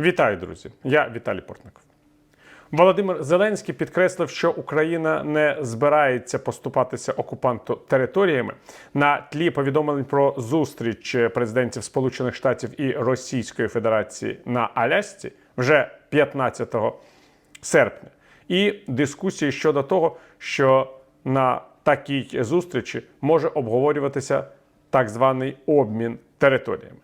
Вітаю, друзі! Я Віталій Портников. Володимир Зеленський підкреслив, що Україна не збирається поступатися окупанту територіями на тлі повідомлень про зустріч президентів Сполучених Штатів і Російської Федерації на Алясці вже 15 серпня, і дискусії щодо того, що на такій зустрічі може обговорюватися так званий обмін територіями.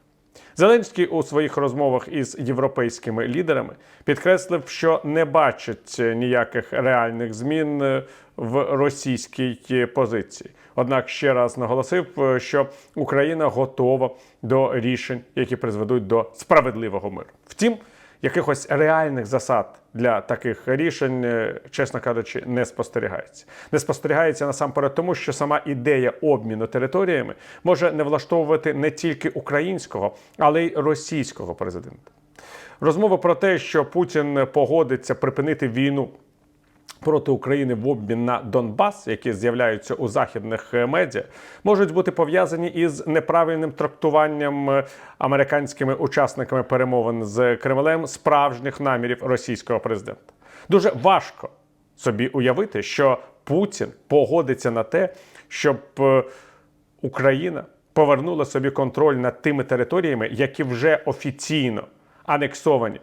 Зеленський у своїх розмовах із європейськими лідерами підкреслив, що не бачить ніяких реальних змін е, в російській позиції. Однак ще раз наголосив, е, що Україна готова до рішень, які призведуть до справедливого миру. Втім, якихось реальних засад для таких рішень, е, чесно кажучи, не спостерігається. Не спостерігається насамперед тому, що сама ідея обміну територіями може не влаштовувати не тільки українського, але й російського президента. Розмова про те, що Путін погодиться припинити війну проти України в обмін на Донбас, які з'являються у західних е, медіа, можуть бути пов'язані із неправильним трактуванням е, американськими учасниками перемовин з Кремлем справжніх намірів російського президента. Дуже важко собі уявити, що Путін погодиться на те, щоб е, Україна повернула собі контроль над тими територіями, які вже офіційно анексовані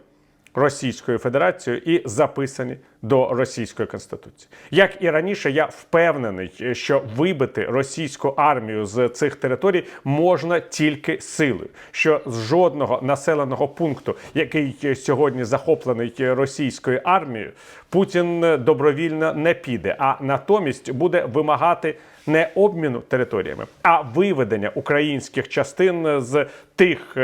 Російською Федерацією і записані до російської конституції. Як і раніше, я впевнений, що вибити російську армію з цих територій можна тільки силою. Що з жодного населеного пункту, який сьогодні захоплений російською армією, Путін добровільно не піде, а натомість буде вимагати не обміну територіями, а виведення українських частин з тих.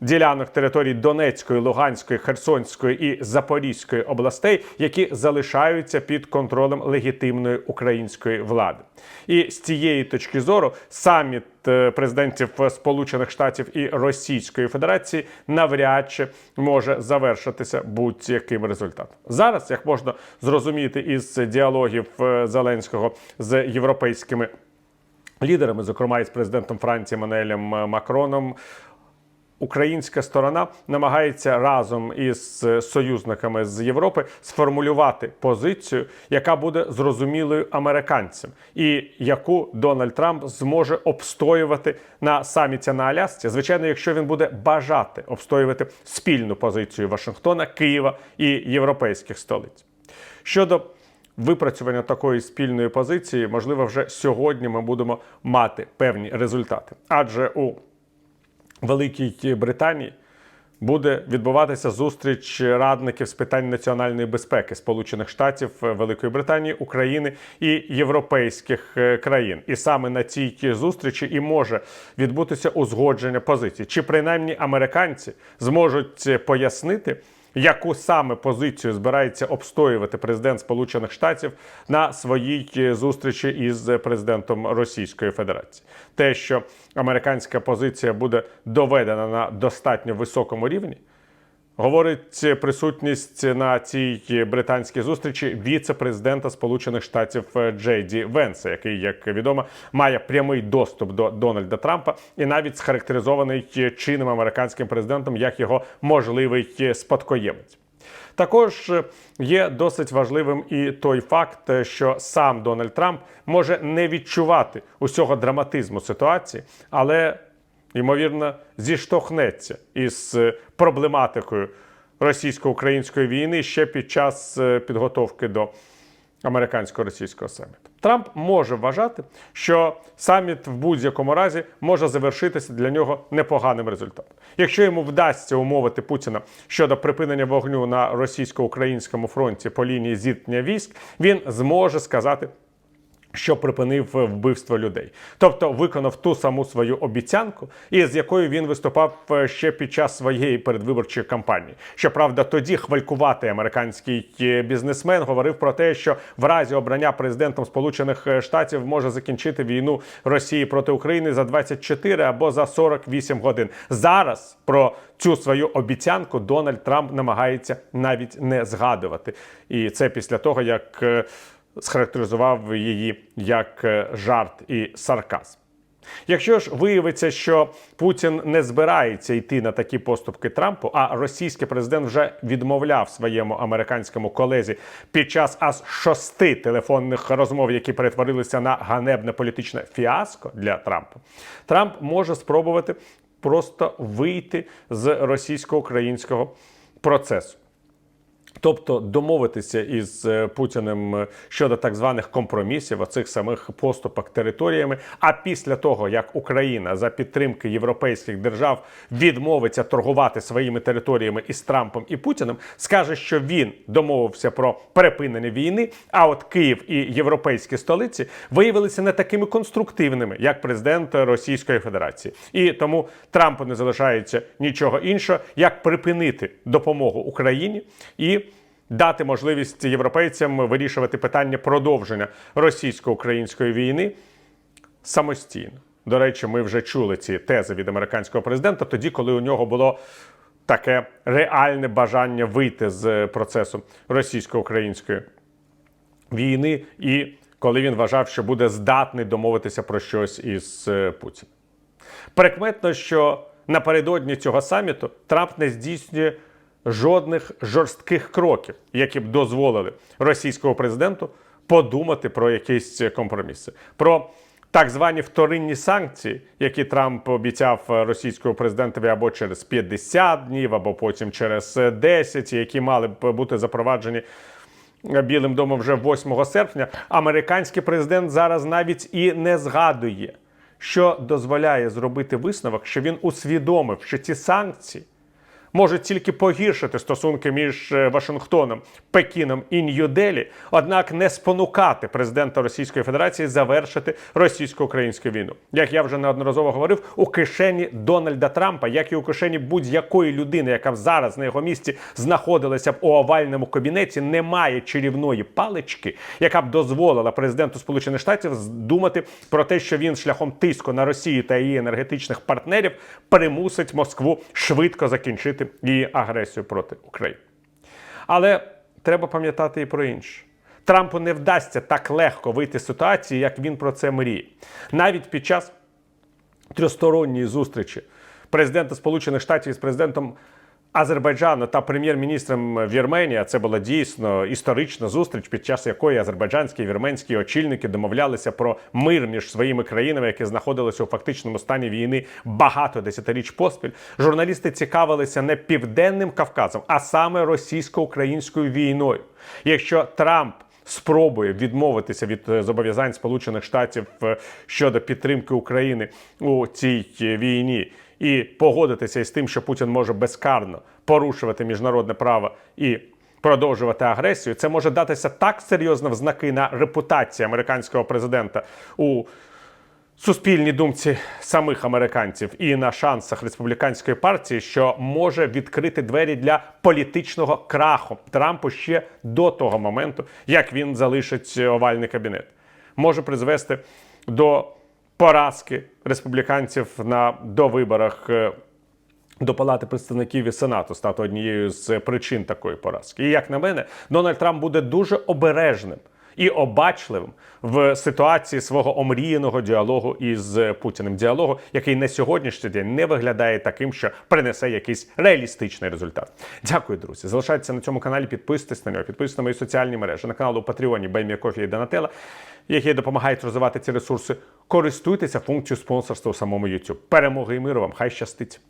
Ділянок територій Донецької, Луганської, Херсонської і Запорізької областей, які залишаються під контролем легітимної української влади. І з цієї точки зору саміт е, президентів Сполучених Штатів і Російської Федерації навряд чи може завершитися будь-яким результатом. Зараз, як можна зрозуміти із діалогів е, Зеленського з європейськими лідерами, зокрема із президентом Франції Мануелем Макроном. Українська сторона намагається разом із союзниками з Європи сформулювати позицію, яка буде зрозумілою американцям, і яку Дональд Трамп зможе обстоювати на саміті на Алясці. Звичайно, якщо він буде бажати обстоювати спільну позицію Вашингтона, Києва і європейських столиць. Щодо випрацювання такої спільної позиції, можливо, вже сьогодні ми будемо мати певні результати, адже у Великій Британії буде відбуватися зустріч радників з питань національної безпеки Сполучених Штатів, Великої Британії, України і європейських е, країн. І саме на цій зустрічі і може відбутися узгодження позицій, чи принаймні американці зможуть пояснити. Яку саме позицію збирається обстоювати президент Сполучених Штатів на своїй зустрічі із президентом Російської Федерації? Те, що американська позиція буде доведена на достатньо високому рівні, говорить присутність на цій британській зустрічі віце-президента Сполучених Штатів Джей Ді Венса, який, як відомо, має прямий доступ до Дональда Трампа і навіть схарактеризований чинним американським президентом як його можливий спадкоємець. Також є досить важливим і той факт, що сам Дональд Трамп може не відчувати усього драматизму ситуації, але ймовірно зіштовхнеться із проблематикою російсько-української війни ще під час е, підготовки до американсько-російського саміту. Трамп може вважати, що саміт в будь-якому разі може завершитися для нього непоганим результатом. Якщо йому вдасться умовити Путіна щодо припинення вогню на російсько-українському фронті по лінії зіткнення військ, він зможе сказати. Що припинив вбивство людей, тобто виконав ту саму свою обіцянку, із якою він виступав е, ще під час своєї передвиборчої кампанії. Щоправда, тоді хвалькуватий американський е, бізнесмен говорив про те, що в разі обрання президентом Сполучених е, Штатів може закінчити війну Росії проти України за 24 або за 48 годин. Зараз про цю свою обіцянку Дональд Трамп намагається навіть не згадувати, і це після того як схарактеризував її як жарт і сарказм. Якщо ж виявиться, що Путін не збирається йти на такі поступки Трампу, а російський президент вже відмовляв своєму американському колезі під час аж шести телефонних розмов, які перетворилися на ганебне політичне фіаско для Трампа, Трамп може спробувати просто вийти з російсько-українського процесу. Тобто домовитися із е, Путіним е, щодо так званих компромісів, оцих самих поступок територіями. А після того, як Україна за підтримки європейських держав відмовиться торгувати своїми територіями із Трампом і Путіним, скаже, що він домовився про припинення війни. А от Київ і європейські столиці виявилися не такими конструктивними, як президент Російської Федерації, і тому Трампу не залишається нічого іншого, як припинити допомогу Україні і дати можливість європейцям вирішувати питання продовження російсько-української війни самостійно. До речі, ми вже чули ці тези від американського президента тоді, коли у нього було таке реальне бажання вийти з процесу російсько-української війни, і коли він вважав, що буде здатний домовитися про щось із е, Путіним. Прикметно, що напередодні цього саміту Трамп не здійснює жодних жорстких кроків, які б дозволили російському президенту подумати про якісь компроміси. Про так звані вторинні санкції, які Трамп обіцяв російському президентові або через 50 днів, або потім через 10, які мали б бути запроваджені Білим домом вже 8 серпня. Американський президент зараз навіть і не згадує, що дозволяє зробити висновок, що він усвідомив, що ці санкції можуть тільки погіршити стосунки між е, Вашингтоном, Пекіном і Нью-Делі, однак не спонукати президента Російської Федерації завершити російсько-українську війну. Як я вже неодноразово говорив, у кишені Дональда Трампа, як і у кишені будь-якої людини, яка зараз на його місці знаходилася б у овальному кабінеті, немає чарівної палички, яка б дозволила президенту Сполучених Штатів думати про те, що він шляхом тиску на Росію та її енергетичних партнерів примусить Москву швидко закінчити її агресію проти України. Але треба пам'ятати і про інше. Трампу не вдасться так легко вийти з ситуації, як він про це мріє. Навіть під час трьохсторонньої зустрічі президента Сполучених Штатів із президентом Азербайджану та прем'єр-міністром Вірменії. Це була дійсно історична зустріч, під час якої азербайджанські і вірменські очільники домовлялися про мир між своїми країнами, які знаходилися у фактичному стані війни багато десятиріч поспіль. Журналісти цікавилися не південним Кавказом, а саме російсько-українською війною. Якщо Трамп спробує відмовитися від е, зобов'язань Сполучених Штатів е, щодо підтримки України у цій е, війні і погодитися із тим, що Путін може безкарно порушувати міжнародне право і продовжувати агресію, це може датися так серйозно в знаки на репутації американського президента у суспільній думці самих американців і на шансах республіканської партії, що може відкрити двері для політичного краху Трампу ще до того моменту, як він залишить овальний кабінет, може призвести до поразки республіканців на довиборах е, до Палати представників і Сенату стати однією з причин такої поразки. І як на мене, Дональд Трамп буде дуже обережним і обачливим в ситуації свого омріяного діалогу із Путіним. Діалогу, який на сьогоднішній день не виглядає таким, що принесе якийсь реалістичний результат. Дякую, друзі. Залишайтеся на цьому каналі, підписуйтесь на нього, підписуйтесь на мої соціальні мережі, на канал у Патреоні Баймія Кофі і Донателла, які допомагають розвивати ці ресурси. Користуйтеся функцією спонсорства у самому YouTube. Перемоги і миру вам! Хай щастить!